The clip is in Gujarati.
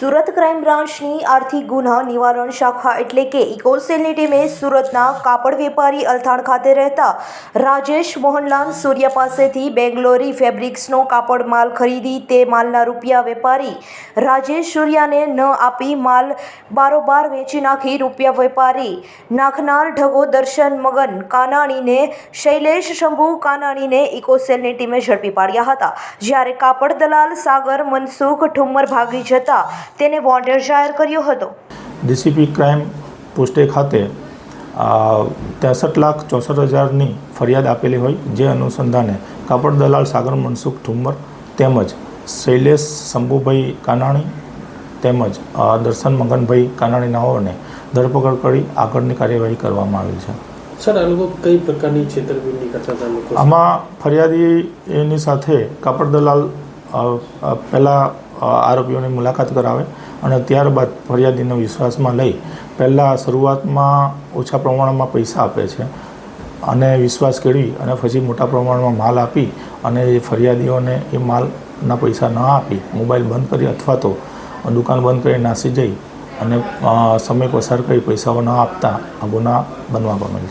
સુરત ક્રાઇમ બ્રાન્ચની આર્થિક ગુના નિવારણ શાખા એટલે કે ઇકોસેલની ટીમે સુરતના કાપડ વેપારી અલથાણ ખાતે રહેતા રાજેશ મોહનલાલ સૂર્ય પાસેથી બેંગ્લોરી ફેબ્રિક્સનો કાપડ માલ ખરીદી તે માલના રૂપિયા વેપારી રાજેશ સૂર્યાને ન આપી માલ બારોબાર વેચી નાખી રૂપિયા વેપારી નાખનાર ઢગો દર્શન મગન કાનાણીને, શૈલેષ શંભુ કાનાણીને ઇકોસેલની ટીમે ઝડપી પાડ્યા હતા. જ્યારે કાપડ દલાલ સાગર, મનસુખ ઠુમ્મર ભાગી જતા તેને વોન્ટેડ જાહેર કર્યો હતો. ડીસીપી ક્રાઇમ પોસ્ટે ખાતે ત્રેસઠ લાખ ચોસઠ હજારની ફરિયાદ આપેલી હોય જે અનુસંધાને કાપડ દલાલ સાગર મનસુખ ઠુમ્મર તેમજ શૈલેષ શંભુભાઈ કાનાણી તેમજ દર્શન મગનભાઈ કાનાણી નાઓને ધરપકડ કરી આગળની કાર્યવાહી કરવામાં આવેલ છે. સર આ લોકો કઈ પ્રકારની છેતરપિંડી કરતા હતા? આમાં ફરિયાદી એની સાથે કાપડ દલાલ પહેલાં આરોપીઓની મુલાકાત કરાવે અને ત્યારબાદ ફરિયાદીને વિશ્વાસમાં લઈ પહેલાં શરૂઆતમાં ઓછા પ્રમાણમાં પૈસા આપે છે અને વિશ્વાસ કેળવી અને પછી મોટા પ્રમાણમાં માલ આપી અને એ ફરિયાદીઓને એ માલના પૈસા ન આપી મોબાઈલ બંધ કરી અથવા તો દુકાન બંધ કરી નાસી જઈ અને સમય પસાર કરી પૈસાઓ ન આપતા આ ગુના બનવા પામેલ છે.